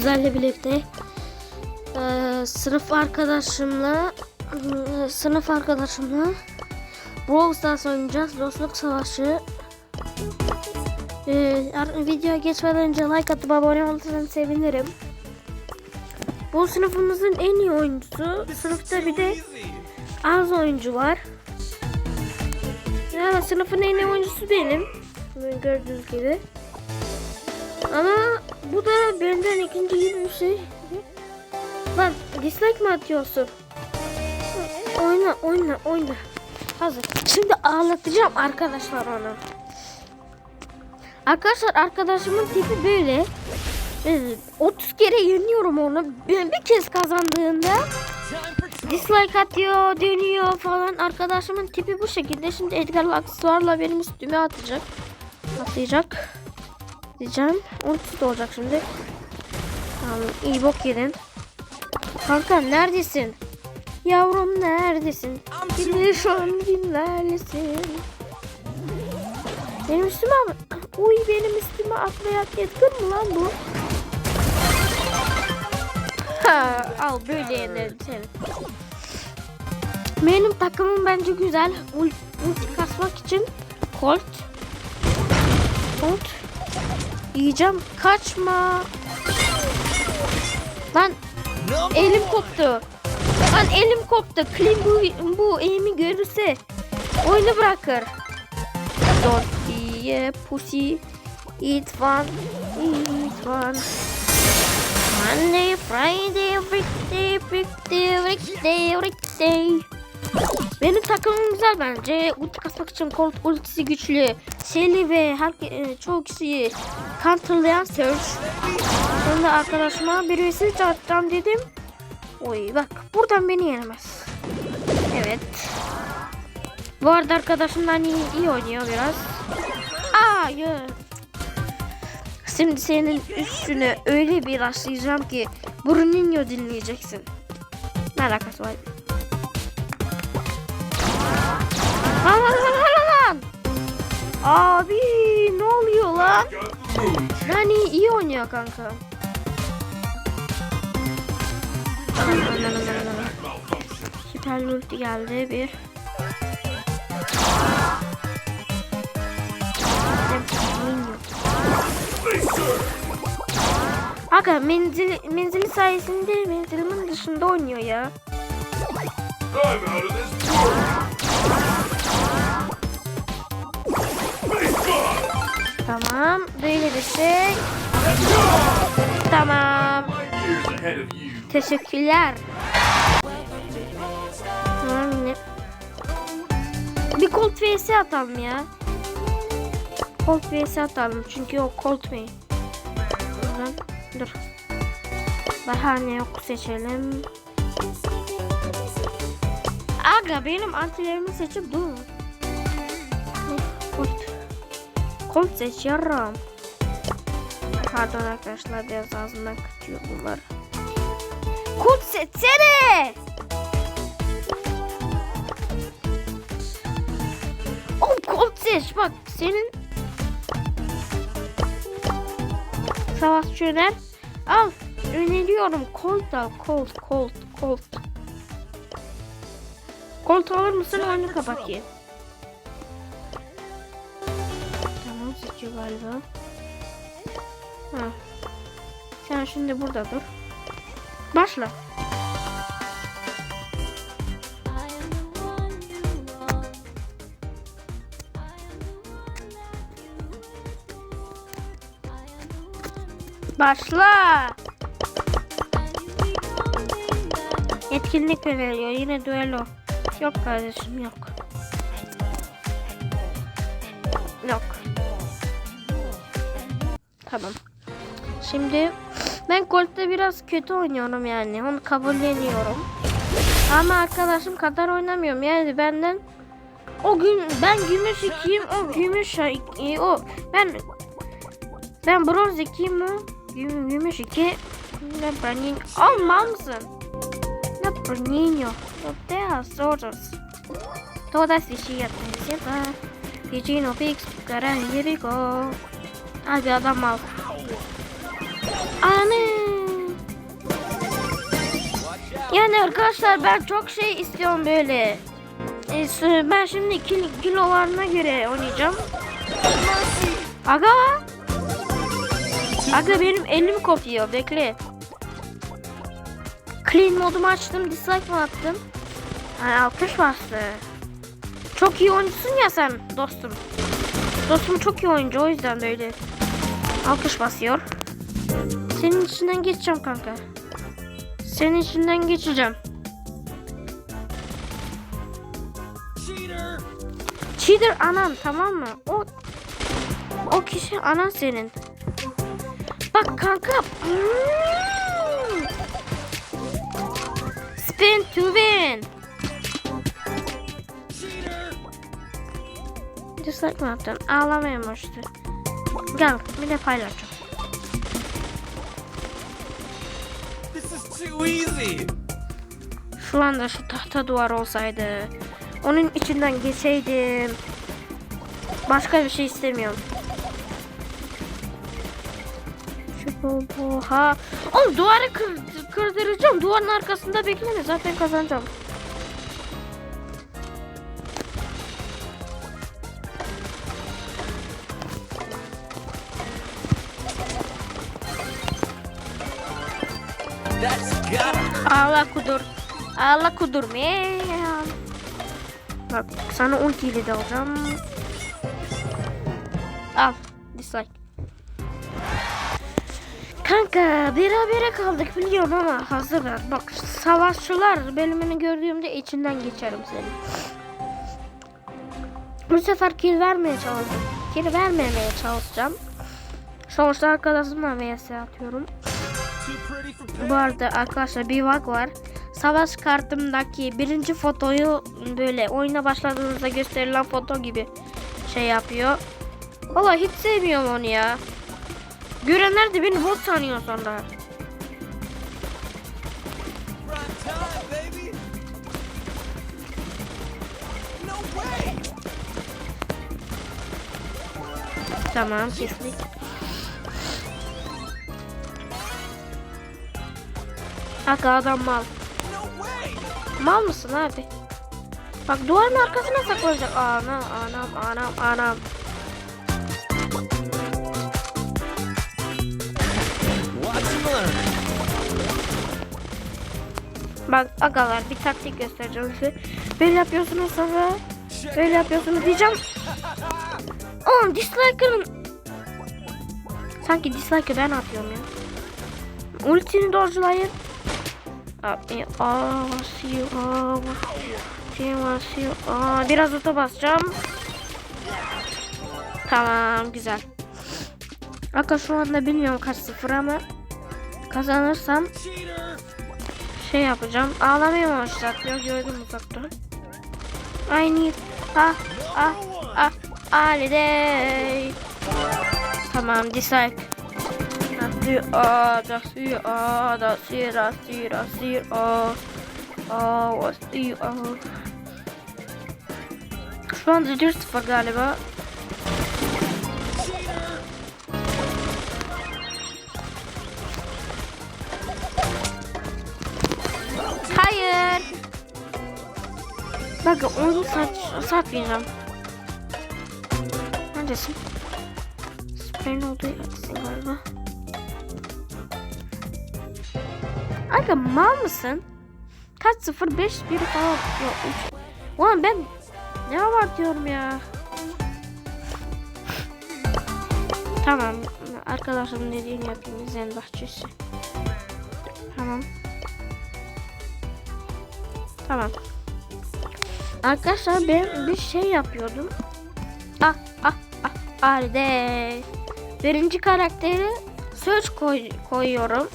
sizlerle birlikte e, sınıf arkadaşımla e, sınıf arkadaşımla Brawl Stars oynayacağız. Dostluk Savaşı. E, videoya geçmeden önce like atıp abone olursanız sevinirim. Bu sınıfımızın en iyi oyuncusu. Sınıfta bir de az oyuncu var. Yani sınıfın en iyi oyuncusu benim. Gördüğünüz gibi. Ama bu da benden ikinci gibi bir şey. Lan dislike mi atıyorsun? Oyna oyna oyna. Hazır. Şimdi ağlatacağım arkadaşlar onu. Arkadaşlar arkadaşımın tipi böyle. Ee, 30 kere yeniyorum onu. Bir, bir kez kazandığında dislike atıyor, dönüyor falan. Arkadaşımın tipi bu şekilde. Şimdi Edgar aksesuarla benim üstüme atacak. Atlayacak. Diyeceğim. Ultisi de olacak şimdi. Tamam iyi bok yedin. Kanka neredesin? Yavrum neredesin? Şimdi şu an kimlerlesin? Benim üstüme? Uy benim üstüme atlayan Edgar mı lan bu? Ha, al böyle yenerim seni. Benim takımım bence güzel. Ult, ulti kasmak için Colt. Colt. Yiyeceğim. Kaçma. Lan elim koptu. Lan elim koptu. Klim bu, bu eğimi görürse oyunu bırakır. Don't be a pussy. Eat fun. Eat fun. Monday, Friday, Friday, Friday, Friday, Friday. Benim takımım güzel bence. Ulti kasmak için Colt ultisi güçlü. Shelly ve her, e, çoğu kişiyi counterlayan Surge. Şimdi arkadaşıma bir resim atacağım dedim. Oy bak buradan beni yenemez. Evet. Bu arada arkadaşımdan iyi, iyi oynuyor biraz. Hayır. Şimdi senin üstüne öyle bir rastlayacağım ki Bruninho dinleyeceksin. Ne alakası var? Abi ne oluyor lan? Yani iyi oynuyor kanka. Süper ulti geldi bir. Aga menzili, menzili sayesinde menzilimin dışında oynuyor ya. Tamam şey. Tamam. Teşekkürler. Tamam yine. Bir Colt vs atalım ya. Colt vs atalım çünkü o Colt main. Buradan dur. Bahane yok seçelim. Aga benim antilerimi seçip dur. Colt. Colt seçiyorum. Pardon arkadaşlar biraz ağzımdan kaçıyor bunlar. Seçsene. Oğlum Colt seç bak senin Savaş Öner al öneriyorum Colt al Colt Colt Colt Colt alır mısın oyunu kapatayım galiba ha. Sen şimdi burada dur Başla Başla. Etkinlik veriliyor. Yine duello. Yok kardeşim. Yok. Tamam. Şimdi ben Colt'ta biraz kötü oynuyorum yani. Onu kabulleniyorum. Ama arkadaşım kadar oynamıyorum. Yani benden o gün ben gümüş ikiyim, o gümüş iki, o ben ben bronz 2'yim o güm, gümüş 2 ne Bruninho almam mısın? Ne Bruninho? No te azoras. Todas nesipa. Vicino Pix, caray, here Abi adam al. Anne. Yani arkadaşlar ben çok şey istiyorum böyle. E, ben şimdi kil kilolarına göre oynayacağım. Aga. Aga benim elim kopuyor. Bekle. Clean modumu açtım. Dislike mı attım? Ay, alkış bastı. Çok iyi oyuncusun ya sen dostum. Dostum çok iyi oyuncu o yüzden böyle alkış basıyor. Senin içinden geçeceğim kanka. Senin içinden geçeceğim. Cheater anan tamam mı? O o kişi anan senin. Bak kanka. Spin to win. Dislike mi attın? Ağlamayayım işte. Gel bir de paylaşacağım. This is too easy. Şu anda şu tahta duvar olsaydı. Onun içinden geçseydim. Başka bir şey istemiyorum. Şu oha. Oğlum duvarı kır, kırdıracağım. Duvarın arkasında bekleme. Zaten kazanacağım. Ağla kudur. Ağla kudur man. Bak sana ultiyle de alacağım. Al. Dislike. Kanka berabere kaldık biliyorum ama hazırlar. Bak savaşçılar bölümünü gördüğümde içinden geçerim seni. Bu sefer kill vermeye çalışacağım. Kill vermemeye çalışacağım. Sonuçta arkadaşımla vs atıyorum. Bu arada arkadaşlar bir bug var. Savaş kartımdaki birinci fotoyu böyle oyuna başladığınızda gösterilen foto gibi şey yapıyor. Vallahi hiç sevmiyorum onu ya. Görenler de beni bot sanıyor sonra. Tamam kestik. Aga adam mal. Mal mısın abi? Bak duvarın arkasına saklanacak. Anam anam anam anam. Bak agalar bir taktik göstereceğim size. Böyle yapıyorsunuz sonra böyle yapıyorsunuz diyeceğim. Oğlum dislike'ın Sanki dislike'ı ben atıyorum ya. Ultini dodge'layın. Abi aa basıyor aa basıyor basıyor aa biraz ota basacağım. Tamam güzel. Aka şu anda bilmiyorum kaç sıfır ama kazanırsam şey yapacağım. Ağlamaya başlatıyor gördüm uzaktan. Aynı ah ah ah holiday. Tamam dislike. Nasıl ah nasıl ah nasıl nasıl nasıl ah ah nasıl ah. Şu anda 1-0 galiba. Hayır. Bak onu saç satmayacağım. Neredesin? Spreyin olduğu yerdesin galiba. Aga mal mısın? Kaç sıfır beş bir falan yok üç. Ulan ben ne var ya. Tamam arkadaşım dediğini yapayım zen bahçesi. Tamam. Tamam. Arkadaşlar ben bir şey yapıyordum. Ah ah ah halde. Birinci karakteri search koy, koyuyorum.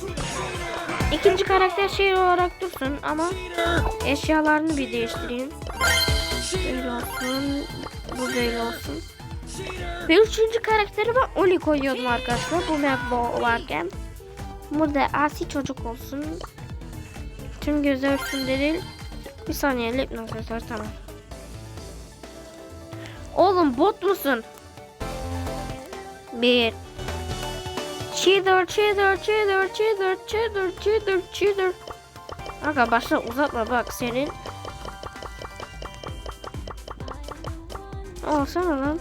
İkinci karakter şey olarak dursun ama eşyalarını bir değiştireyim. Böyle olsun. Bu böyle olsun. Ve üçüncü karakteri ben Oli koyuyordum arkadaşlar. Bu map varken. Burada asi çocuk olsun. Tüm gözler üstünde değil. Bir saniye hipnotizör tamam. Oğlum bot musun? Bir. Cheater, cheater, cheater, cheater, cheater, cheater, cheater. Aga başla uzatma bak senin. Olsana lan.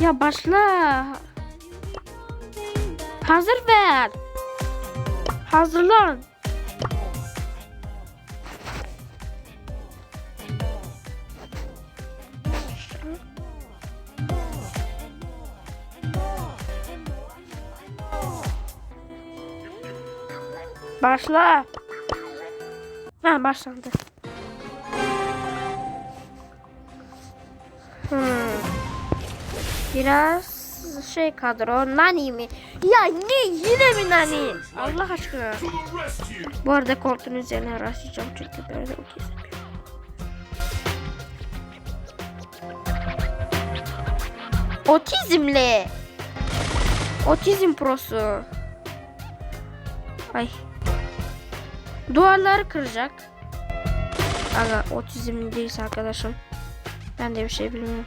Ya başla. Hazır ver. Hazırlan. Başla. Ha başlandı. Hmm. Biraz şey kadro nani mi? Ya ne yine mi nani? Allah aşkına. Bu arada koltuğun üzerine rastlayacağım çünkü böyle okey. Otizmli. Otizm prosu. Ay. Duvarları kıracak. Aga otizmli değilse arkadaşım. Ben de bir şey bilmiyorum.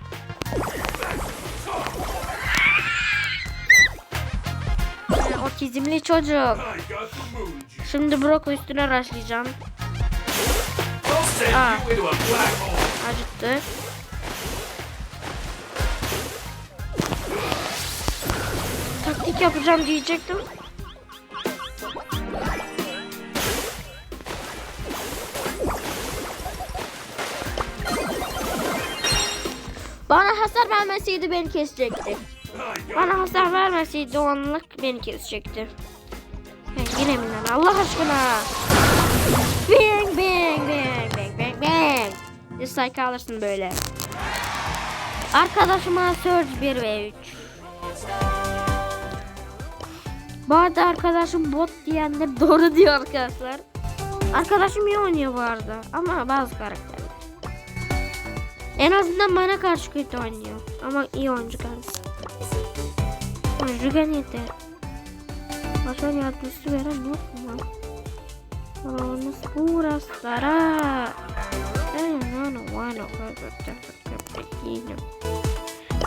Yani otizmli çocuk. Şimdi Brock üstüne rushlayacağım. I'll send you into a black hole! Acıttı. Taktik yapacağım diyecektim. Bana hasar vermeseydi beni kesecekti. Bana hasar vermeseydi o anlık beni kesecekti. Ya yine mi lan Allah aşkına. Bang bang bang bang bang bang. Dislike alırsın böyle. Arkadaşıma Surge 1 ve 3. Bu arada arkadaşım bot diyenler doğru diyor arkadaşlar. Arkadaşım iyi oynuyor bu arada ama bazı karakterler. En azından bana karşı kötü oynuyor ama iyi oyuncu kendisi. Jugen yeter. Başka yardımcısı veren yok mu lan? Ronos Urasara.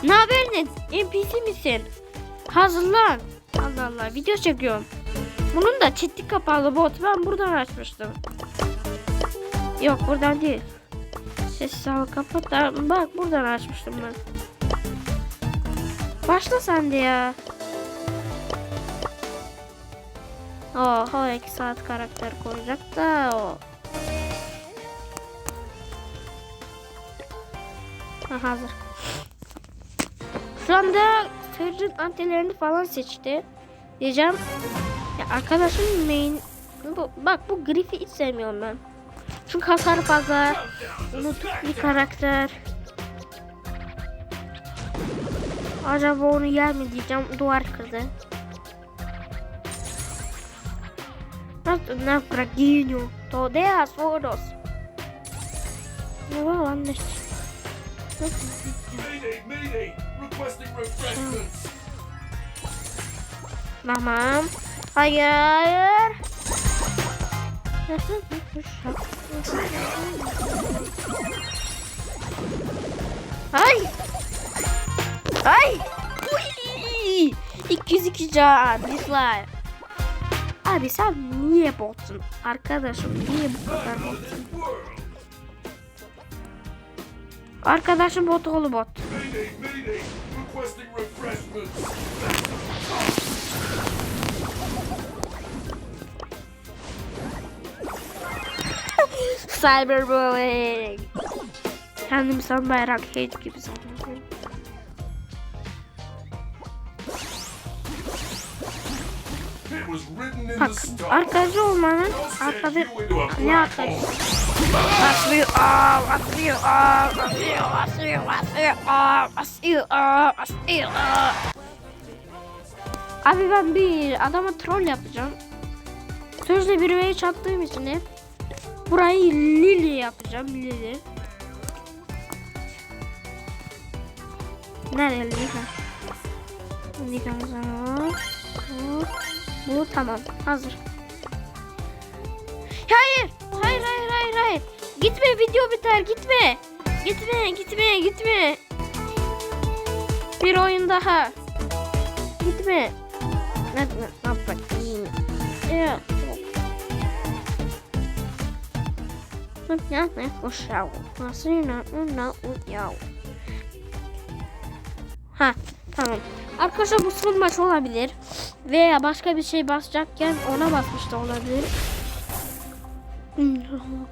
Ne haberiniz? NPC misin? Hazırlan. Allah Allah video çekiyorum. Bunun da çiftlik kapalı bot. Ben buradan açmıştım. Yok buradan değil. Ses sağ kapat. Bak buradan açmıştım ben. Başla sen de ya. Oho 2 saat karakter koyacak da o. Ha, hazır. Şu anda Surge'ın antilerini falan seçti. Diyeceğim. Ya arkadaşım main bu, bak bu Griff'i hiç sevmiyorum ben. Çünkü hasar fazla. Unutuk bir karakter. Acaba onu yer mi diyeceğim. Duvar kırdı. Nasıl ne pragino? Todeas foros. Ne var lan ne? Mayday, mayday! Requesting Ay. Ay. Uy. 202 can. Dislike. Abi sen niye botsun? Arkadaşım niye bu kadar botsun? Arkadaşım bot oğlu bot. Mayday, mayday! Cyberbullying. Kendimi san bayrak hate gibi in Bak arkadaşı olmanın I'll send arkadaş you into a ne black arkadaş? hole! Asıyor, aa, asıyor, aa, asıyor, asıyor, asıyor, aa, asıyor, aa, asıyor, aa. Abi ben bir adama troll yapacağım. Sözle bir ve çattığım için hep burayı Lili yapacağım Lili. Nerede Lili? Bu, tamam hazır. Hayır. Hayır hayır hayır hayır. Gitme video biter gitme. Gitme gitme gitme. Bir oyun daha. mi? Ne, Ya ne koşav. Nasıl yine ona uyav. Ha tamam. Arkadaşlar bu son maç olabilir. Veya başka bir şey basacakken ona basmış da olabilir.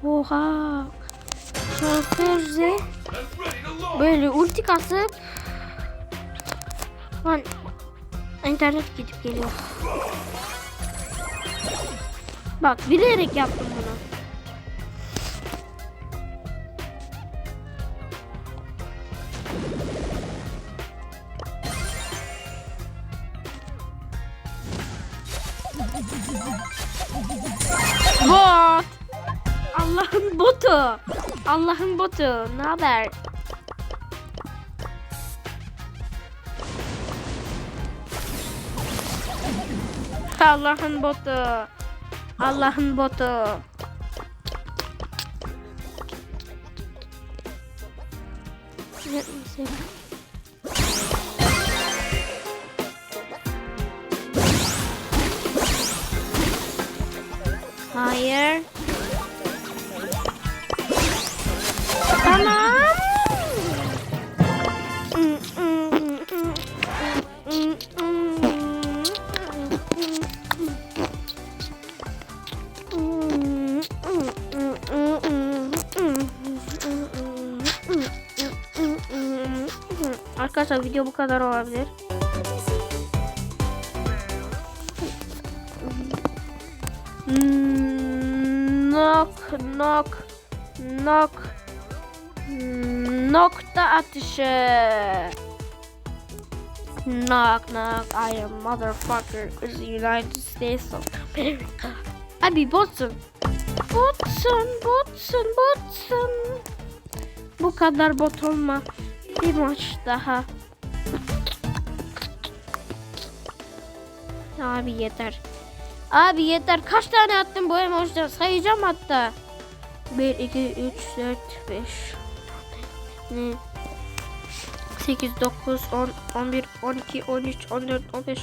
Oha. Şoförze böyle ulti kasıp Lan internet gidip geliyor. Bak bilerek yaptım bunu. Allah'ın botu. Ne haber? Allah'ın botu. Allah'ın botu. Hayır. Video bu kadar olabilir. Knock knock knock nokta atışı. Knock knock I am motherfucker is the United States of America. Abi botsun. Botsun botsun botsun. Bu kadar bot olma. Bir maç daha. Abi yeter. Abi yeter. Kaç tane attım bu emojiden? Sayacağım hatta. 1, 2, 3, 4, 5, 6, 8, 9, 10, 11, 12, 13, 14, 15,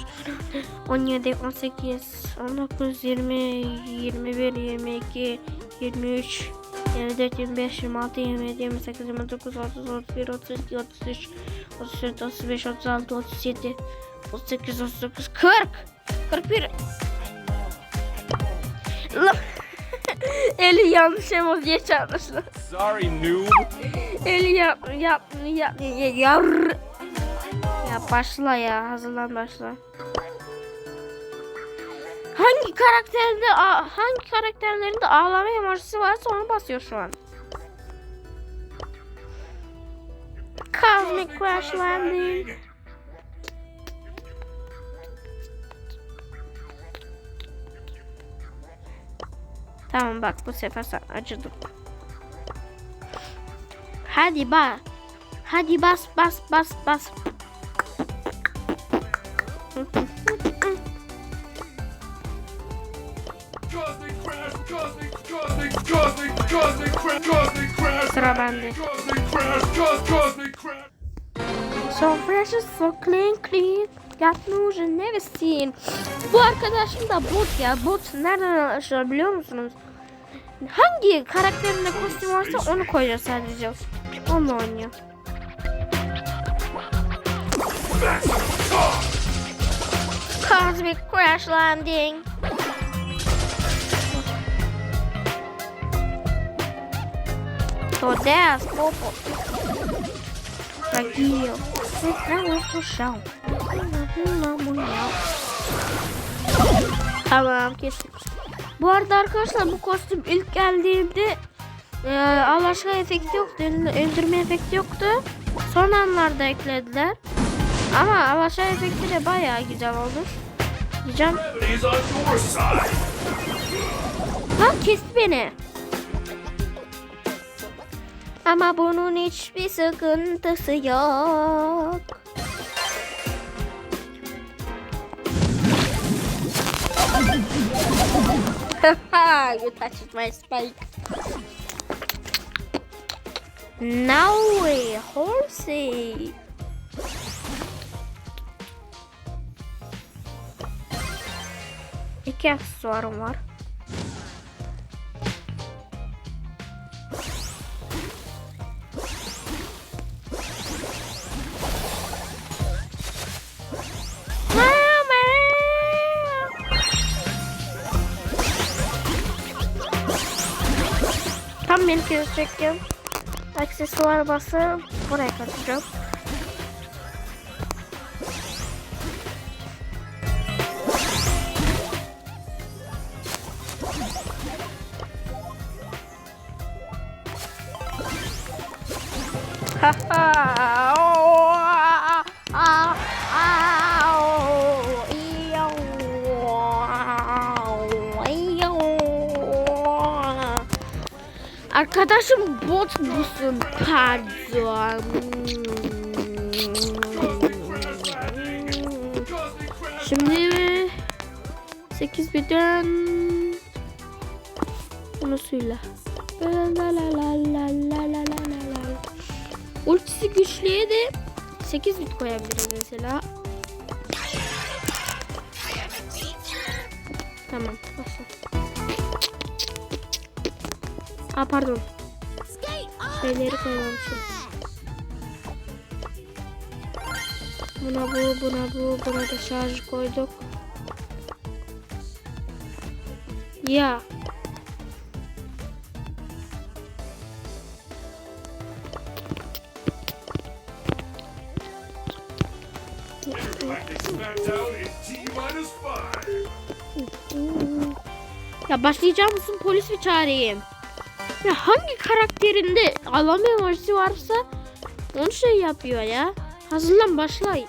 17, 18, 19, 20, 21, 22, 23, 24, 25, 26, 27, 28, 29, 30, 31, 32, 33, 34, 35, 36, 37, 38, 39, 40, 41. Lan. Eli yanlış emojiye çarpmışlar. Sorry, noob. Eli yap yap yap yar. Ya başla ya hazırlan başla. Hangi karakterinde hangi karakterlerinde ağlama emojisi varsa onu basıyor şu an. Cosmic Crash Landing. Tamam bak bu sefer sen acıdım. Hadi bas. Hadi bas bas bas bas. Cosmic crash, cosmic, cosmic, cosmic, cosmic crash, cosmic crash, Sıra bende. cosmic crash, cos, cosmic crash. So fresh so clean clean. Got нужен never seen. Bu arkadaşım da bot ya. Bot nereden arkadaşlar biliyor musunuz? Hangi karakterinde kostüm varsa onu koyuyor sadece. Onunla oynuyor. Cosmic Crash Landing. Todeas, popo. Aqui, ó. Entramos no chão. Tamam kestik. Bu arada arkadaşlar bu kostüm ilk geldiğinde e, alaşma efekti yoktu. Öldürme efekti yoktu. Son anlarda eklediler. Ama alaşma efekti de bayağı güzel olmuş. Diyeceğim. Lan kesti beni. Ama bunun hiçbir sıkıntısı yok. Getati vai spike. Now a horsey. E que é só, amor? Kesecekken aksesuar basıp buraya kaçacağım. Dostum bot musun? Pardon. Şimdi 8 birden bunu suyla. La la. Ultisi güçlüye de 8 bit koyabiliriz mesela. Tamam başla. Aa pardon. Şeyleri koymamışım. Buna bu, buna bu, buna da şarj koyduk. Ya. Ya başlayacak mısın polis mi çağırayım? Ya hangi karakterinde alam emojisi varsa onu şey yapıyor ya. Hazırlan başlay.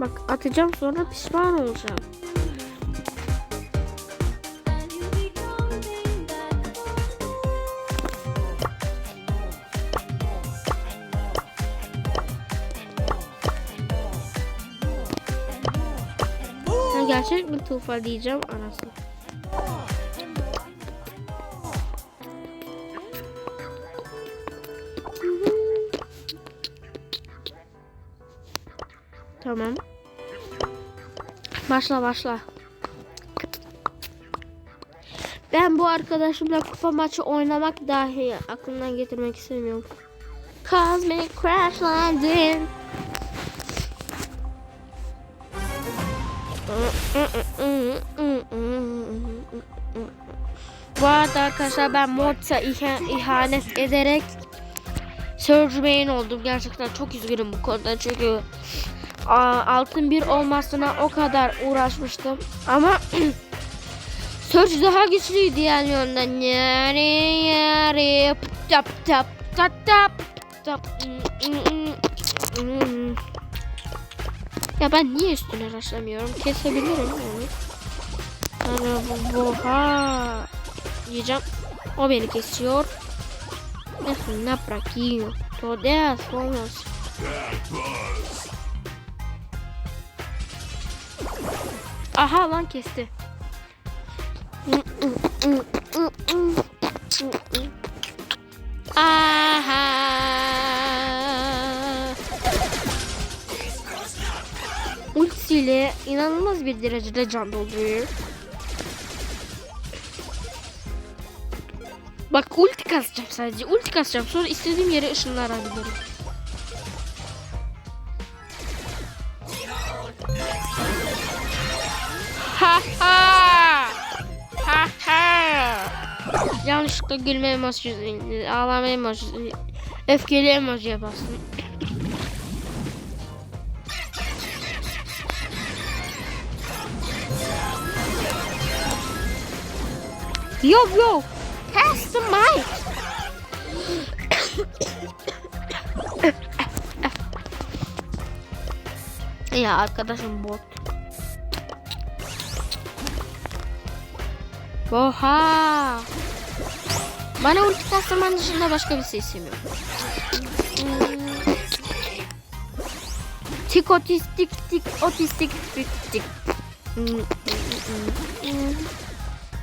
Bak atacağım sonra pişman olacağım. Gerçek mi tufa diyeceğim anasını. Tamam. Başla başla. Ben bu arkadaşımla kupa maçı oynamak dahi aklımdan getirmek istemiyorum. Cosmic Crash Landing. Bu arada arkadaşlar ben iha- ihanet ederek Surge Main oldum. Gerçekten çok üzgünüm bu konuda çünkü altın bir olmasına o kadar uğraşmıştım. Ama Surge daha güçlüydü yani yönden. Yari yari tap tap tap tap tap. Ya ben niye üstüne rastlamıyorum? Kesebilirim onu. Yani bu, bu ha diyeceğim. O beni kesiyor. Es una praquillo. Todas buzz. Aha lan kesti. Aha. Ultisiyle inanılmaz bir derecede can dolduruyor. Bak ulti kasacağım sadece. Ulti kasacağım. Sonra istediğim yere ışınlanabilirim. Ha ha. Ha ha. Yanlışlıkla gülme emojisi, ağlama emojisi, öfkeli emojiye bastım. Yo yo, the mic. ya arkadaşım bot. Oha. Bana ulti kastırman dışında başka bir şey istemiyorum. Tik otistik tik otistik tik tik.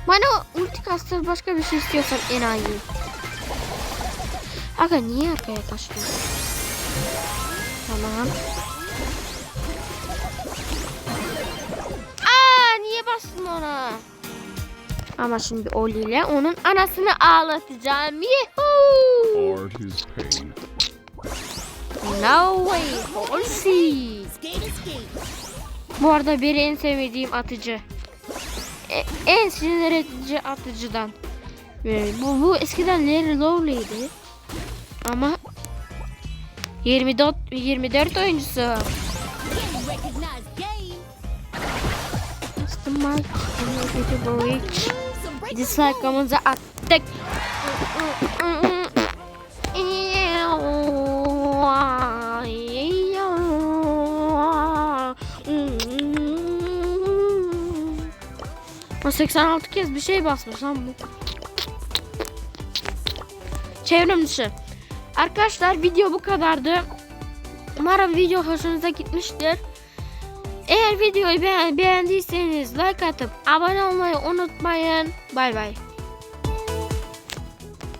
Bana ulti kastır başka bir şey istiyorsan enayi. Aga niye arkaya kaçtın? Tamam. Aa niye bastın ona. Ama şimdi Oli ile onun anasını ağlatacağım. Yuhuu. No way. Holsi. Bu arada biri en sevmediğim atıcı. En sinir edici atıcıdan. Bu, bu eskiden Larry Lowley'di. Ama 24 24 oyuncusu. Bu hiç. Dislike'ımızı attık. O 86 kez bir şey basmış lan bu. Çevrim dışı. Arkadaşlar video bu kadardı. Umarım video hoşunuza gitmiştir. Eğer videoyu beğen- beğendiyseniz like atıp abone olmayı unutmayın. Bay bay.